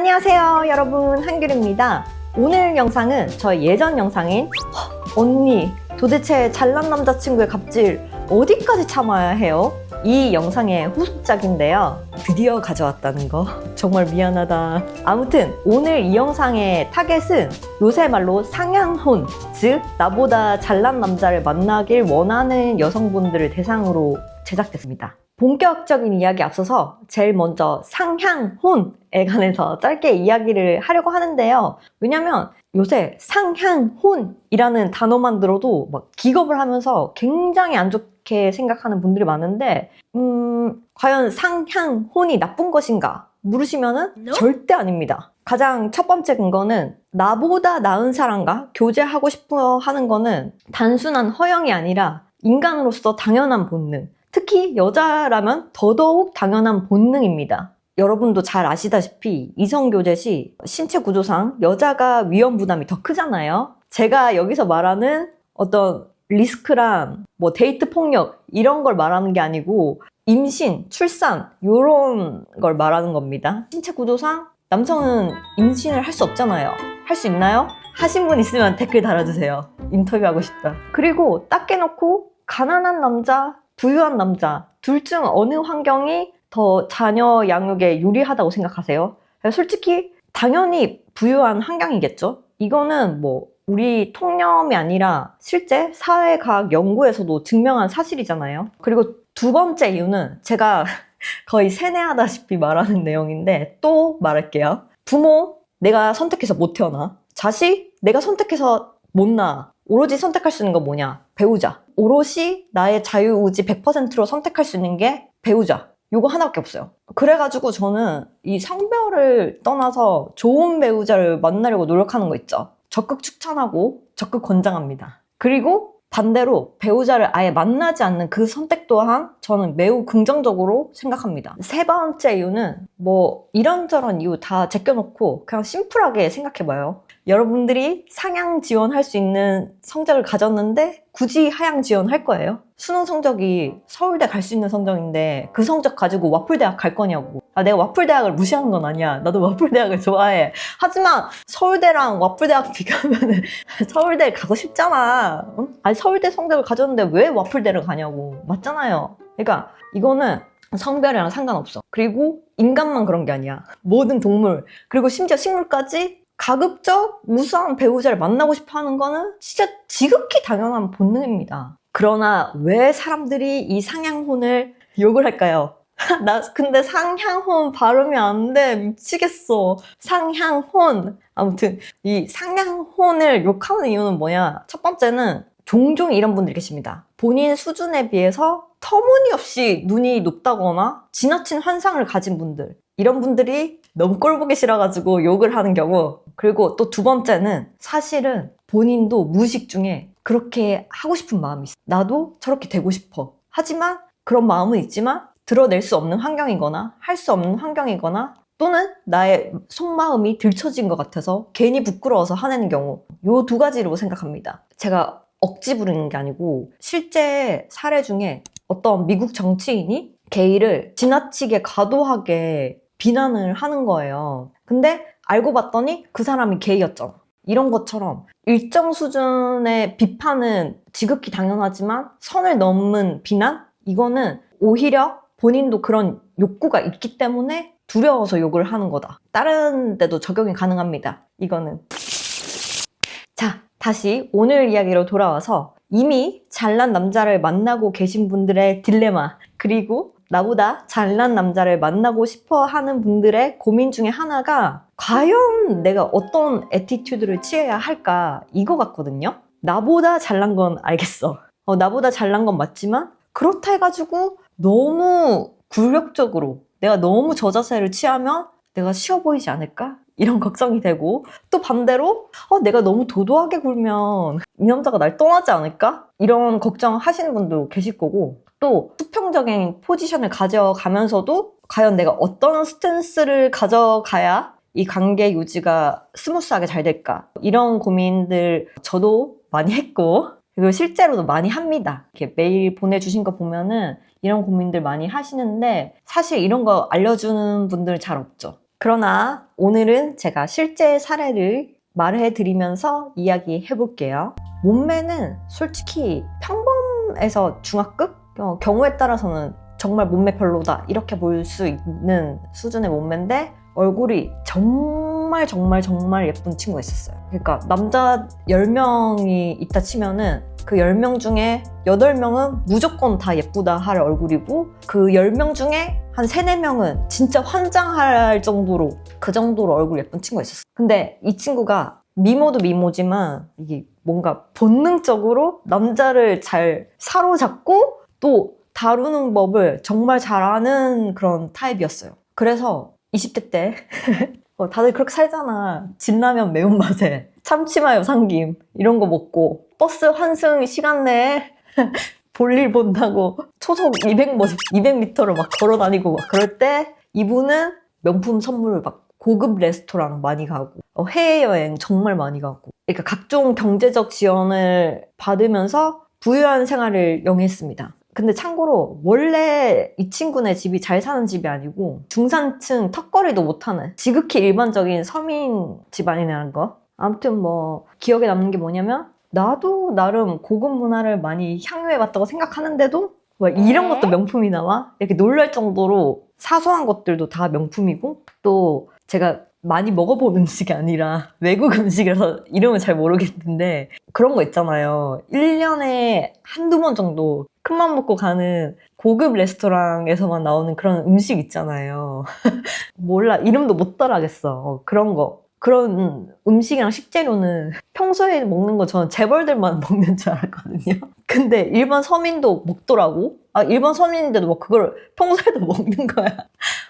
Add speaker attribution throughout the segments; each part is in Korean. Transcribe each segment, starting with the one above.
Speaker 1: 안녕하세요 여러분. 한귤입니다. 오늘 영상은 저의 예전 영상인 "허, 언니 도대체 잘난 남자친구의 갑질 어디까지 참아야 해요? 이 영상의 후속작인데요. 드디어 가져왔다는 거. 정말 미안하다. 아무튼 오늘 이 영상의 타겟은 요새 말로 상향혼 즉 나보다 잘난 남자를 만나길 원하는 여성분들을 대상으로 제작됐습니다 본격적인 이야기 앞서서 제일 먼저 상향혼에 관해서 짧게 이야기를 하려고 하는데요. 왜냐면 요새 상향혼이라는 단어만 들어도 막 기겁을 하면서 굉장히 안 좋게 생각하는 분들이 많은데, 음, 과연 상향혼이 나쁜 것인가? 물으시면은
Speaker 2: No.
Speaker 1: 절대 아닙니다. 가장 첫 번째 근거는 나보다 나은 사람과 교제하고 싶어 하는 거는 단순한 허영이 아니라 인간으로서 당연한 본능. 특히 여자라면 더더욱 당연한 본능입니다. 여러분도 잘 아시다시피 이성교제 시 신체 구조상 여자가 위험 부담이 더 크잖아요. 제가 여기서 말하는 어떤 리스크랑 뭐 데이트 폭력 이런 걸 말하는 게 아니고 임신, 출산 이런 걸 말하는 겁니다. 신체 구조상 남성은 임신을 할 수 없잖아요. 할 수 있나요? 하신 분 있으면 댓글 달아주세요. 인터뷰하고 싶다. 그리고 딱 깨놓고 가난한 남자, 부유한 남자 둘 중 어느 환경이 더 자녀 양육에 유리하다고 생각하세요? 솔직히 당연히 부유한 환경이겠죠. 이거는 뭐 우리 통념이 아니라 실제 사회과학 연구에서도 증명한 사실이잖아요. 그리고 두 번째 이유는 제가 거의 세뇌하다시피 말하는 내용인데 또 말할게요. 부모 내가 선택해서 못 태어나. 자식 내가 선택해서 못 낳아. 오로지 선택할 수 있는 건 뭐냐? 배우자. 오롯이 나의 자유의지 100%로 선택할 수 있는 게 배우자. 요거 하나밖에 없어요. 그래가지고 저는 이 성별을 떠나서 좋은 배우자를 만나려고 노력하는 거 있죠. 적극 추천하고 적극 권장합니다. 그리고 반대로 배우자를 아예 만나지 않는 그 선택 또한 저는 매우 긍정적으로 생각합니다. 세 번째 이유는 뭐 이런저런 이유 다 제껴놓고 그냥 심플하게 생각해봐요. 여러분들이 상향 지원할 수 있는 성적을 가졌는데 굳이 하향 지원할 거예요? 수능 성적이 서울대 갈 수 있는 성적인데 그 성적 가지고 와플대학 갈 거냐고. 아, 내가 와플대학을 무시하는 건 아니야. 나도 와플대학을 좋아해. 하지만 서울대랑 와플대학 비교하면 서울대 가고 싶잖아. 응? 아니, 서울대 성적을 가졌는데 왜 와플대를 가냐고. 맞잖아요. 그러니까 이거는 성별이랑 상관없어. 그리고 인간만 그런 게 아니야. 모든 동물, 그리고 심지어 식물까지 가급적 우수한 배우자를 만나고 싶어 하는 거는 진짜 지극히 당연한 본능입니다. 그러나 왜 사람들이 이 상향혼을 욕을 할까요? 나 근데 상향혼 발음이 안 돼. 미치겠어. 상향혼. 아무튼 이 상향혼을 욕하는 이유는 뭐냐? 첫 번째는 종종 이런 분들이 계십니다. 본인 수준에 비해서 터무니없이 눈이 높다거나 지나친 환상을 가진 분들. 이런 분들이 너무 꼴 보기 싫어가지고 욕을 하는 경우. 그리고 또 두 번째는 사실은 본인도 무의식 중에 그렇게 하고 싶은 마음이 있어. 나도 저렇게 되고 싶어. 하지만 그런 마음은 있지만 드러낼 수 없는 환경이거나 할 수 없는 환경이거나 또는 나의 속마음이 들춰진 것 같아서 괜히 부끄러워서 화내는 경우. 요 두 가지로 생각합니다. 제가 억지 부르는 게 아니고 실제 사례 중에 어떤 미국 정치인이 게이를 지나치게 과도하게 비난을 하는 거예요. 근데 알고 봤더니 그 사람이 게이였잖아. 이런 것처럼 일정 수준의 비판은 지극히 당연하지만 선을 넘은 비난? 이거는 오히려 본인도 그런 욕구가 있기 때문에 두려워서 욕을 하는 거다. 다른 데도 적용이 가능합니다. 이거는. 자, 다시 오늘 이야기로 돌아와서 이미 잘난 남자를 만나고 계신 분들의 딜레마, 그리고 나보다 잘난 남자를 만나고 싶어 하는 분들의 고민 중에 하나가 과연 내가 어떤 애티튜드를 취해야 할까 이거 같거든요. 나보다 잘난 건 알겠어. 어, 나보다 잘난 건 맞지만 그렇다 해가지고 너무 굴욕적으로 내가 너무 저 자세를 취하면 내가 쉬워 보이지 않을까? 이런 걱정이 되고 또 반대로 어, 내가 너무 도도하게 굴면 이 남자가 날 떠나지 않을까? 이런 걱정 하시는 분도 계실 거고 또 수평적인 포지션을 가져가면서도 과연 내가 어떤 스탠스를 가져가야 이 관계 유지가 스무스하게 잘 될까? 이런 고민들 저도 많이 했고 그리고 실제로도 많이 합니다. 이렇게 메일 보내주신 거 보면은 이런 고민들 많이 하시는데 사실 이런 거 알려주는 분들 잘 없죠. 그러나 오늘은 제가 실제 사례를 말해 드리면서 이야기해 볼게요. 몸매는 솔직히 평범에서 중하급? 어, 경우에 따라서는 정말 몸매 별로다 이렇게 볼 수 있는 수준의 몸매인데 얼굴이 정말 정말 정말 예쁜 친구가 있었어요. 그러니까 남자 10명이 있다 치면은 그 10명 중에 8명은 무조건 다 예쁘다 할 얼굴이고 그 10명 중에 한 3, 4명은 진짜 환장할 정도로 그 정도로 얼굴 예쁜 친구가 있었어요. 근데 이 친구가 미모도 미모지만 이게 뭔가 본능적으로 남자를 잘 사로잡고 또 다루는 법을 정말 잘 아는 그런 타입이었어요. 그래서 20대 때 어, 다들 그렇게 살잖아. 진라면 매운맛에 참치마요 삼김 이런 거 먹고 버스 환승 시간 내에 볼일 본다고 초속 200, 뭐, 200m를 막 걸어 다니고 막 그럴 때 이분은 명품 선물을 막 고급 레스토랑 많이 가고 어, 해외여행 정말 많이 가고 그러니까 각종 경제적 지원을 받으면서 부유한 생활을 영위했습니다. 근데 참고로 원래 이 친구네 집이 잘 사는 집이 아니고 중산층 턱걸이도 못하는 지극히 일반적인 서민 집안이라는 거. 아무튼 뭐 기억에 남는 게 뭐냐면 나도 나름 고급 문화를 많이 향유해봤다고 생각하는데도 뭐 이런 것도 명품이 나와? 이렇게 놀랄 정도로 사소한 것들도 다 명품이고 또 제가 많이 먹어본 음식이 아니라 외국 음식이라서 이름은 잘 모르겠는데 그런 거 있잖아요. 1년에 한두 번 정도 큰맘 먹고 가는 고급 레스토랑에서만 나오는 그런 음식 있잖아요. 몰라. 이름도 못 따라하겠어. 어, 그런 거. 그런 음식이랑 식재료는 평소에 먹는 거 저는 재벌들만 먹는 줄 알았거든요. 근데 일반 서민도 먹더라고. 아, 일반 서민인데도 뭐 그걸 평소에도 먹는 거야.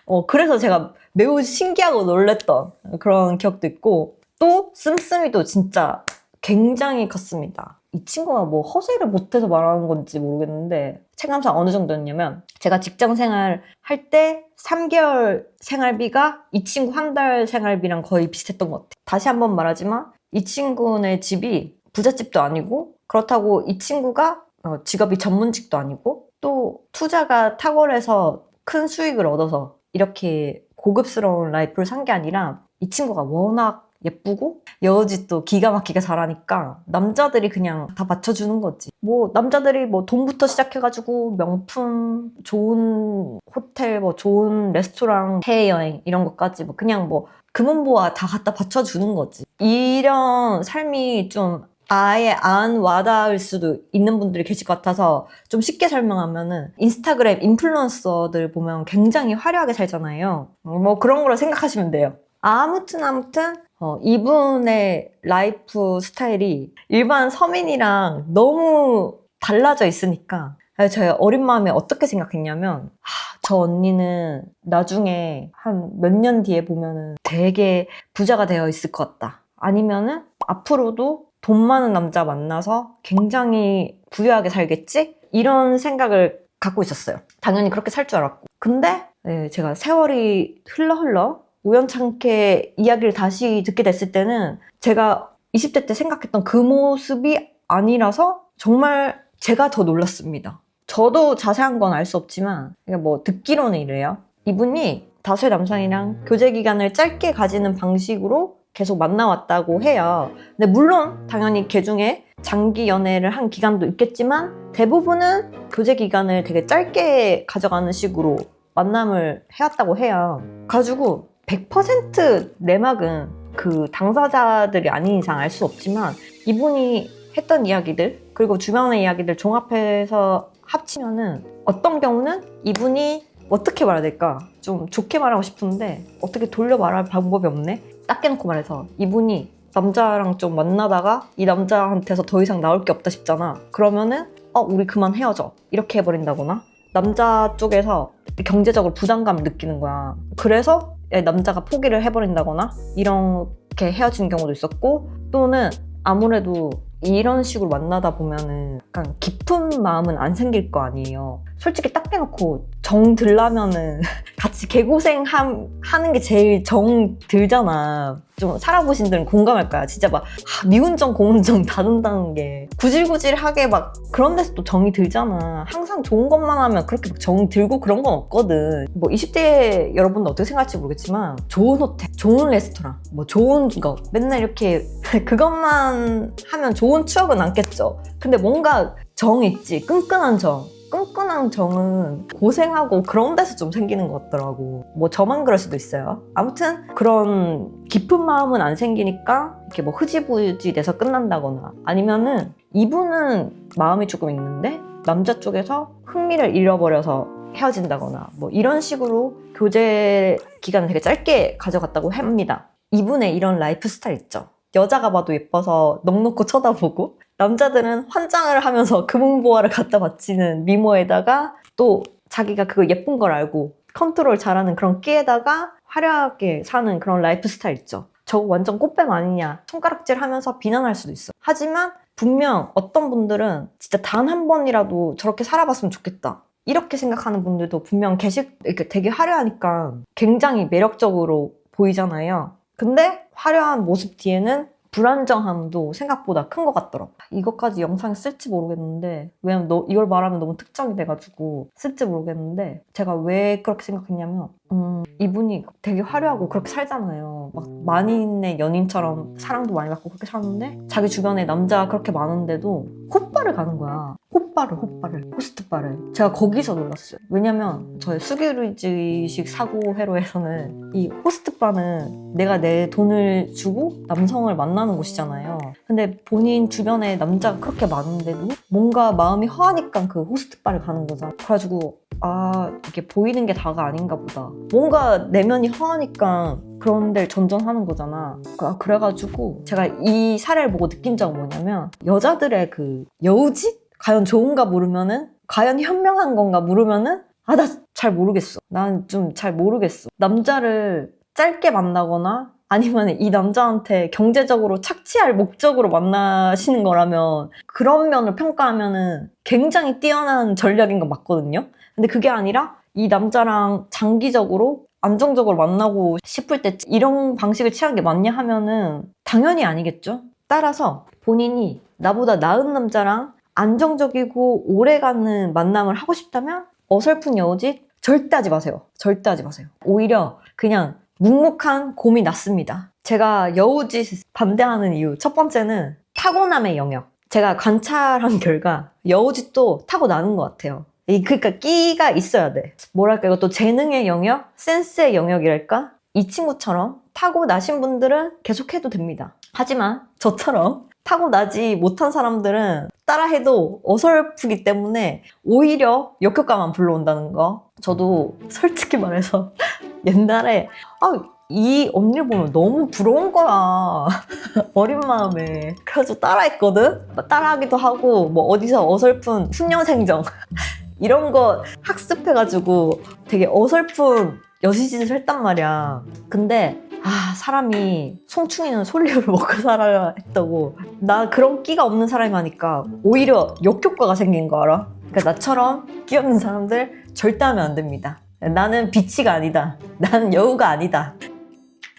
Speaker 1: 어, 그래서 제가 매우 신기하고 놀랬던 그런 기억도 있고, 또 씀씀이도 진짜 굉장히 컸습니다. 이 친구가 뭐 허세를 못해서 말하는 건지 모르겠는데 체감상 어느 정도였냐면 제가 직장 생활 할 때 3개월 생활비가 이 친구 한 달 생활비랑 거의 비슷했던 것 같아요. 다시 한번 말하지만 이 친구네 집이 부잣집도 아니고 그렇다고 이 친구가 어, 직업이 전문직도 아니고 또 투자가 탁월해서 큰 수익을 얻어서 이렇게 고급스러운 라이프를 산 게 아니라 이 친구가 워낙 예쁘고 여우짓도 기가 막히게 잘하니까 남자들이 그냥 다 맞춰주는 거지. 뭐 남자들이 뭐 돈부터 시작해가지고 명품, 좋은 호텔, 뭐 좋은 레스토랑, 해외여행 이런 것까지 뭐 그냥 뭐 금은보화 다 갖다 받쳐주는 거지. 이런 삶이 좀 아예 안 와닿을 수도 있는 분들이 계실 것 같아서 좀 쉽게 설명하면은 인스타그램 인플루언서들 보면 굉장히 화려하게 살잖아요. 뭐 그런 거로 생각하시면 돼요. 아무튼 아무튼 어, 이분의 라이프 스타일이 일반 서민이랑 너무 달라져 있으니까 제가 어린 마음에 어떻게 생각했냐면 하, 저 언니는 나중에 한 몇 년 뒤에 보면은 되게 부자가 되어 있을 것 같다. 아니면은 앞으로도 돈 많은 남자 만나서 굉장히 부유하게 살겠지? 이런 생각을 갖고 있었어요. 당연히 그렇게 살 줄 알았고. 근데 네, 제가 세월이 흘러 흘러 우연찮게 이야기를 다시 듣게 됐을 때는 제가 20대 때 생각했던 그 모습이 아니라서 정말 제가 더 놀랐습니다. 저도 자세한 건 알 수 없지만 뭐 듣기로는 이래요. 이분이 다수의 남성이랑 교제 기간을 짧게 가지는 방식으로 계속 만나왔다고 해요. 근데 물론 당연히 개 중에 장기 연애를 한 기간도 있겠지만 대부분은 교제 기간을 되게 짧게 가져가는 식으로 만남을 해왔다고 해요. 가지고 100% 내막은 그 당사자들이 아닌 이상 알 수 없지만 이분이 했던 이야기들 그리고 주변의 이야기들 종합해서 합치면은 어떤 경우는 이분이 어떻게 말해야 될까? 좀 좋게 말하고 싶은데 어떻게 돌려 말할 방법이 없네? 딱 깨놓고 말해서 이분이 남자랑 좀 만나다가 이 남자한테서 더 이상 나올 게 없다 싶잖아. 그러면은 어 우리 그만 헤어져 이렇게 해버린다거나 남자 쪽에서 경제적으로 부담감을 느끼는 거야. 그래서 남자가 포기를 해버린다거나 이렇게 헤어지는 경우도 있었고 또는 아무래도 이런 식으로 만나다 보면은 약간 깊은 마음은 안 생길 거 아니에요. 솔직히 딱 대놓고 정 들라면은 같이 개고생 함- 하는 게 제일 정 들잖아. 좀 살아보신 분들은 공감할 거야. 진짜 막 아, 미운정, 고운정 다룬다는 게 구질구질하게 막 그런 데서 또 정이 들잖아. 항상 좋은 것만 하면 그렇게 막정 들고 그런 건 없거든. 뭐 20대 여러분들 어떻게 생각할지 모르겠지만 좋은 호텔, 좋은 레스토랑, 뭐 좋은 거 맨날 이렇게 그것만 하면 좋은 추억은 남겠죠. 근데 뭔가 정 있지. 끈끈한 정. 끈끈한 정은 고생하고 그런 데서 좀 생기는 것 같더라고. 뭐 저만 그럴 수도 있어요. 아무튼 그런 깊은 마음은 안 생기니까 이렇게 뭐 흐지부지 돼서 끝난다거나 아니면은 이분은 마음이 조금 있는데 남자 쪽에서 흥미를 잃어버려서 헤어진다거나 뭐 이런 식으로 교제 기간을 되게 짧게 가져갔다고 합니다. 이분의 이런 라이프 스타일 있죠. 여자가 봐도 예뻐서 넋놓고 쳐다보고 남자들은 환장을 하면서 금은보화를 갖다 바치는 미모에다가 또 자기가 그거 예쁜 걸 알고 컨트롤 잘하는 그런 끼에다가 화려하게 사는 그런 라이프 스타일 있죠. 저거 완전 꽃뱀 아니냐 손가락질 하면서 비난할 수도 있어. 하지만 분명 어떤 분들은 진짜 단 한 번이라도 저렇게 살아봤으면 좋겠다. 이렇게 생각하는 분들도 분명 계실, 이렇게 되게 화려하니까 굉장히 매력적으로 보이잖아요. 근데 화려한 모습 뒤에는 불안정함도 생각보다 큰 것 같더라고. 이것까지 영상에 쓸지 모르겠는데, 왜냐면 너, 이걸 말하면 너무 특정이 돼가지고 쓸지 모르겠는데, 제가 왜 그렇게 생각했냐면, 음, 이분이 되게 화려하고 그렇게 살잖아요. 막 만인의 연인처럼 사랑도 많이 받고 그렇게 사는데, 자기 주변에 남자가 그렇게 많은데도 호빠를 가는 거야. 호빠 를, 호빠를, 호스트바를. 제가 거기서 놀랐어요. 왜냐면 저의 수기루지식 사고 회로에서는 이 호스트바는 내가 내 돈을 주고 남성을 만나는 곳이잖아요. 근데 본인 주변에 남자가 그렇게 많은데도 뭔가 마음이 허하니까 그 호스트바를 가는 거잖아. 그래가지고 아 이게 보이는 게 다가 아닌가 보다. 뭔가 내면이 허하니까 그런 데를 전전하는 거잖아. 아, 그래가지고 제가 이 사례를 보고 느낀 점은 뭐냐면 여자들의 그 여우짓? 과연 좋은가 모르면은 과연 현명한 건가 모르면은 아 나 잘 모르겠어. 난 좀 잘 모르겠어. 남자를 짧게 만나거나 아니면 이 남자한테 경제적으로 착취할 목적으로 만나시는 거라면 그런 면을 평가하면은 굉장히 뛰어난 전략인 건 맞거든요. 근데 그게 아니라 이 남자랑 장기적으로 안정적으로 만나고 싶을 때 이런 방식을 취하는 게 맞냐 하면은 당연히 아니겠죠. 따라서 본인이 나보다 나은 남자랑 안정적이고 오래가는 만남을 하고 싶다면 어설픈 여우짓 절대 하지 마세요. 절대 하지 마세요. 오히려 그냥 묵묵한 곰이 낫습니다. 제가 여우짓 반대하는 이유 첫 번째는 타고남의 영역. 제가 관찰한 결과 여우짓도 타고나는 것 같아요. 이 그러니까 끼가 있어야 돼. 뭐랄까 이것도 재능의 영역, 센스의 영역이랄까? 이 친구처럼 타고나신 분들은 계속해도 됩니다. 하지만 저처럼 타고나지 못한 사람들은 따라해도 어설프기 때문에 오히려 역효과만 불러온다는 거. 저도 솔직히 말해서 옛날에 아, 이 언니를 보면 너무 부러운 거야. 어린 마음에. 그래서 따라했거든? 따라하기도 하고, 뭐 어디서 어설픈 숙녀생정. 이런 거 학습해가지고 되게 어설픈 여시짓을 했단 말이야. 근데 아 사람이 송충이는 솔잎을 먹고 살아야 했다고 나 그런 끼가 없는 사람이 하니까 오히려 역효과가 생긴 거 알아? 그러니까 나처럼 끼 없는 사람들 절대 하면 안 됩니다. 나는 비치가 아니다. 나는 여우가 아니다.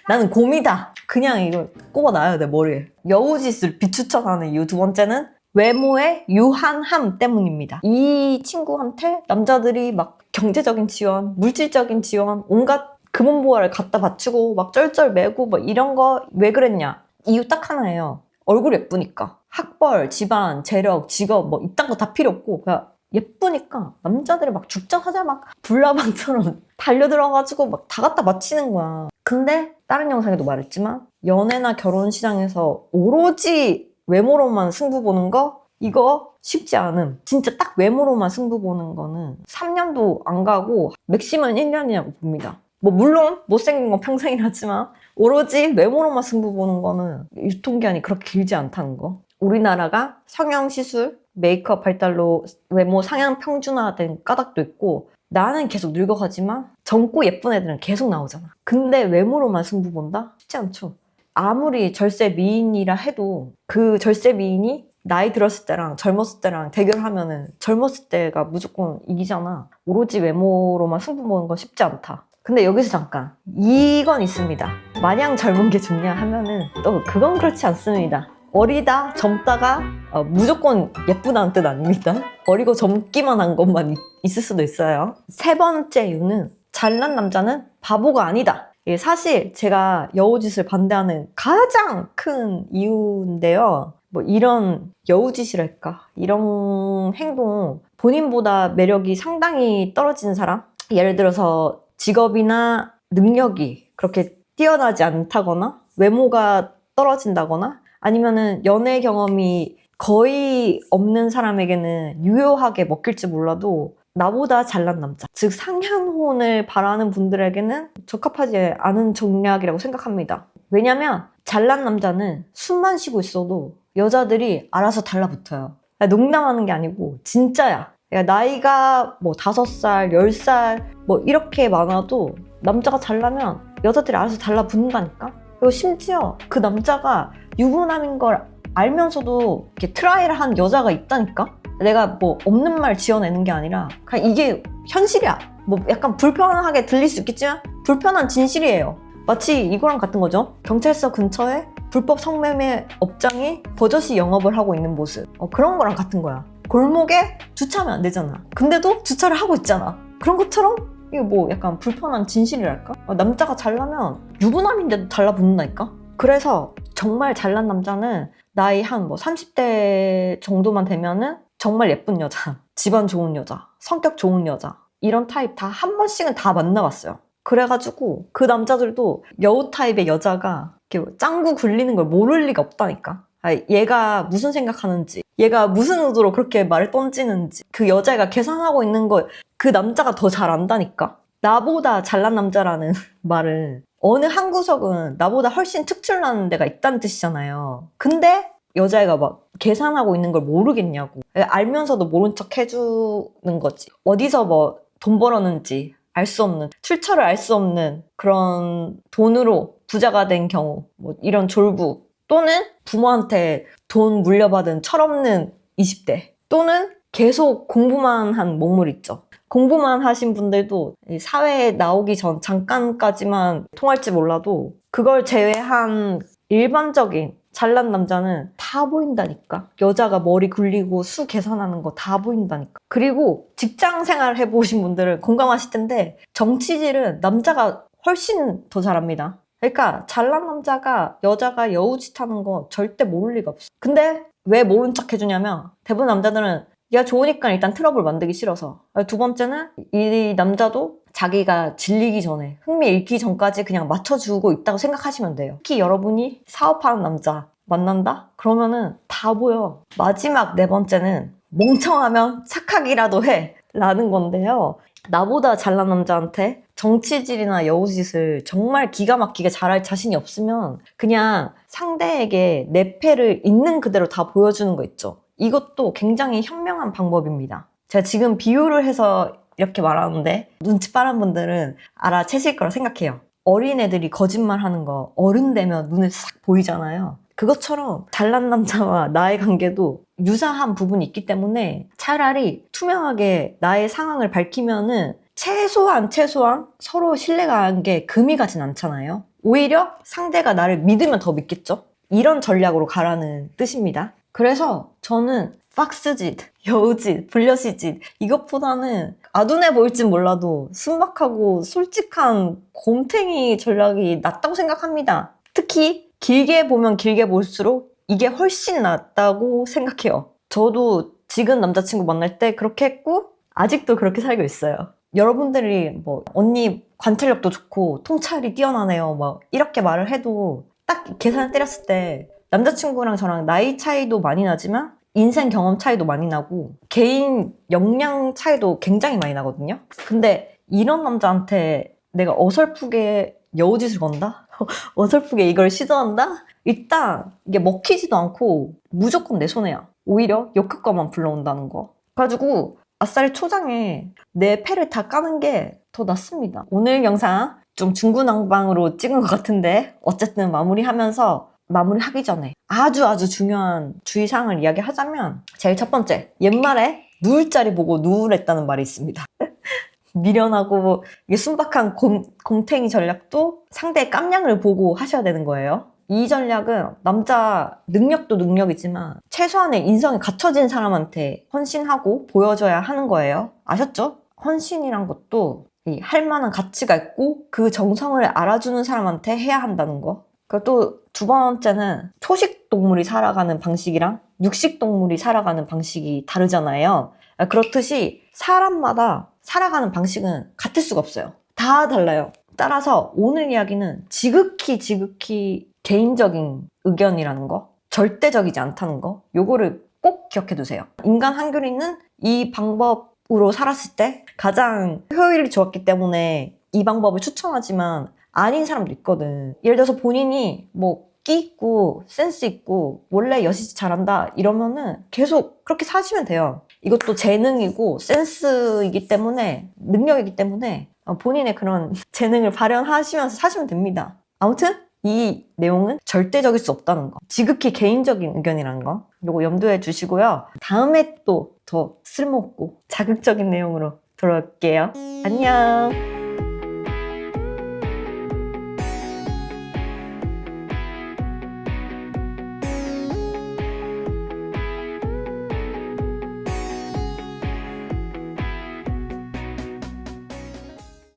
Speaker 1: 나는 곰이다. 그냥 이걸 꼽아놔야 돼 머리에. 여우짓을 비추천하는 이유 두 번째는 외모의 유한함 때문입니다. 이 친구한테 남자들이 막 경제적인 지원, 물질적인 지원, 온갖 금은보화를 갖다 바치고 막 쩔쩔 매고 뭐 이런 거 왜 그랬냐? 이유 딱 하나예요. 얼굴 예쁘니까. 학벌, 집안, 재력, 직업 뭐 이딴 거 다 필요 없고 그냥 예쁘니까 남자들이 막 죽자마자 막 불나방처럼 달려들어가지고 막 다 갖다 바치는 거야. 근데 다른 영상에도 말했지만 연애나 결혼 시장에서 오로지 외모로만 승부 보는 거 이거 쉽지 않음. 진짜 딱 외모로만 승부 보는 거는 3년도 안 가고 맥시멈 1년이라고 봅니다. 뭐 물론 못생긴 건 평생이라지만 오로지 외모로만 승부 보는 거는 유통기한이 그렇게 길지 않다는 거. 우리나라가 성형시술, 메이크업 발달로 외모 상향 평준화된 까닭도 있고 나는 계속 늙어가지만 젊고 예쁜 애들은 계속 나오잖아. 근데 외모로만 승부 본다? 쉽지 않죠. 아무리 절세 미인이라 해도 그 절세 미인이 나이 들었을 때랑 젊었을 때랑 대결하면은 젊었을 때가 무조건 이기잖아. 오로지 외모로만 승부 보는 건 쉽지 않다. 근데 여기서 잠깐 이건 있습니다. 마냥 젊은 게 좋냐 하면은 또 그건 그렇지 않습니다. 어리다 젊다가 어, 무조건 예쁘다는 뜻 아닙니다. 어리고 젊기만 한 것만 있- 있을 수도 있어요. 세 번째 이유는 잘난 남자는 바보가 아니다. 이게 사실 제가 여우짓을 반대하는 가장 큰 이유인데요. 뭐 이런 여우짓이랄까 이런 행동 본인보다 매력이 상당히 떨어지는 사람 예를 들어서 직업이나 능력이 그렇게 뛰어나지 않다거나 외모가 떨어진다거나 아니면은 연애 경험이 거의 없는 사람에게는 유효하게 먹힐지 몰라도 나보다 잘난 남자, 즉 상향혼을 바라는 분들에게는 적합하지 않은 전략이라고 생각합니다. 왜냐면 잘난 남자는 숨만 쉬고 있어도 여자들이 알아서 달라붙어요. 농담하는 게 아니고 진짜야. 그러니까 나이가 뭐 다섯 살, 열 살 뭐 이렇게 많아도 남자가 잘나면 여자들이 알아서 달라붙는다니까. 그리고 심지어 그 남자가 유부남인 걸 알면서도 이렇게 트라이를 한 여자가 있다니까. 내가 뭐 없는 말 지어내는 게 아니라 그냥 이게 현실이야. 뭐 약간 불편하게 들릴 수 있겠지만 불편한 진실이에요. 마치 이거랑 같은 거죠. 경찰서 근처에 불법 성매매 업장이 버젓이 영업을 하고 있는 모습. 어, 그런 거랑 같은 거야. 골목에 주차하면 안 되잖아. 근데도 주차를 하고 있잖아. 그런 것처럼 이게 뭐 약간 불편한 진실이랄까? 어, 남자가 잘나면 유부남인데도 달라붙는다니까? 그래서 정말 잘난 남자는 나이 한 뭐 30대 정도만 되면은 정말 예쁜 여자, 집안 좋은 여자, 성격 좋은 여자 이런 타입 다 한 번씩은 다 만나봤어요. 그래가지고 그 남자들도 여우 타입의 여자가 이렇게 짱구 굴리는 걸 모를 리가 없다니까. 아, 얘가 무슨 생각하는지, 얘가 무슨 의도로 그렇게 말을 던지는지, 그 여자가 계산하고 있는 걸 그 남자가 더 잘 안다니까. 나보다 잘난 남자라는 말은 어느 한 구석은 나보다 훨씬 특출나는 데가 있다는 뜻이잖아요. 근데 여자애가 막 계산하고 있는 걸 모르겠냐고. 알면서도 모른 척 해주는 거지. 어디서 뭐 돈 벌었는지 알 수 없는, 출처를 알 수 없는 그런 돈으로 부자가 된 경우, 뭐 이런 졸부. 또는 부모한테 돈 물려받은 철없는 20대. 또는 계속 공부만 한 몸물 있죠. 공부만 하신 분들도 이 사회에 나오기 전 잠깐까지만 통할지 몰라도 그걸 제외한 일반적인 잘난 남자는 다 보인다니까. 여자가 머리 굴리고 수 계산하는 거 다 보인다니까. 그리고 직장 생활 해보신 분들은 공감하실 텐데 정치질은 남자가 훨씬 더 잘합니다. 그러니까 잘난 남자가 여자가 여우짓 하는 거 절대 모를 리가 없어. 근데 왜 모른 척 해주냐면 대부분 남자들은 얘가 좋으니까 일단 트러블 만들기 싫어서. 두 번째는 이 남자도 자기가 질리기 전에 흥미 잃기 전까지 그냥 맞춰주고 있다고 생각하시면 돼요. 특히 여러분이 사업하는 남자 만난다? 그러면은 다 보여. 마지막 네 번째는 멍청하면 착하기라도 해. 라는 건데요. 나보다 잘난 남자한테 정치질이나 여우짓을 정말 기가 막히게 잘할 자신이 없으면 그냥 상대에게 내 패를 있는 그대로 다 보여주는 거 있죠. 이것도 굉장히 현명한 방법입니다. 제가 지금 비유를 해서 이렇게 말하는데 눈치 빠른 분들은 알아채실 거라 생각해요. 어린애들이 거짓말 하는 거 어른 되면 눈에 싹 보이잖아요. 그것처럼 잘난 남자와 나의 관계도 유사한 부분이 있기 때문에 차라리 투명하게 나의 상황을 밝히면은 최소한 최소한 서로 신뢰관계 금이 가진 않잖아요. 오히려 상대가 나를 믿으면 더 믿겠죠? 이런 전략으로 가라는 뜻입니다. 그래서 저는 박스짓, 여우짓, 불려시짓 이것보다는 아둔해 보일진 몰라도 순박하고 솔직한 곰탱이 전략이 낫다고 생각합니다. 특히 길게 보면 길게 볼수록 이게 훨씬 낫다고 생각해요. 저도 지금 남자친구 만날 때 그렇게 했고 아직도 그렇게 살고 있어요. 여러분들이 뭐 언니 관찰력도 좋고 통찰이 뛰어나네요. 막 이렇게 말을 해도 딱 계산을 때렸을 때 남자친구랑 저랑 나이 차이도 많이 나지만 인생 경험 차이도 많이 나고 개인 역량 차이도 굉장히 많이 나거든요. 근데 이런 남자한테 내가 어설프게 여우짓을 건다? 어설프게 이걸 시도한다? 일단 이게 먹히지도 않고 무조건 내 손해야. 오히려 역효과만 불러온다는 거. 그래가지고 아싸리 초장에 내 패를 다 까는 게 더 낫습니다. 오늘 영상 좀 중구난방으로 찍은 것 같은데 어쨌든 마무리하면서 마무리하기 전에 아주 아주 중요한 주의사항을 이야기하자면 제일 첫 번째 옛말에 누울 자리 보고 누우랬다는 말이 있습니다. 미련하고 순박한 곰, 곰탱이 전략도 상대의 깜냥을 보고 하셔야 되는 거예요. 이 전략은 남자 능력도 능력이지만 최소한의 인성이 갖춰진 사람한테 헌신하고 보여줘야 하는 거예요. 아셨죠? 헌신이란 것도 이할 만한 가치가 있고 그 정성을 알아주는 사람한테 해야 한다는 거. 그리고 또 두 번째는 초식 동물이 살아가는 방식이랑 육식 동물이 살아가는 방식이 다르잖아요. 그렇듯이 사람마다 살아가는 방식은 같을 수가 없어요. 다 달라요. 따라서 오늘 이야기는 지극히 지극히 개인적인 의견이라는 거, 절대적이지 않다는 거, 요거를 꼭 기억해 두세요. 인간 한규리는 이 방법으로 살았을 때 가장 효율이 좋았기 때문에 이 방법을 추천하지만 아닌 사람도 있거든. 예를 들어서 본인이 뭐 끼 있고 센스 있고 원래 여시지 잘한다 이러면은 계속 그렇게 사시면 돼요. 이것도 재능이고 센스이기 때문에 능력이기 때문에 어, 본인의 그런 재능을 발현하시면서 사시면 됩니다. 아무튼 이 내용은 절대적일 수 없다는 거. 지극히 개인적인 의견이라는 거. 요거 염두에 두시고요. 다음에 또 더 쓸모없고 자극적인 내용으로 돌아올게요. 안녕.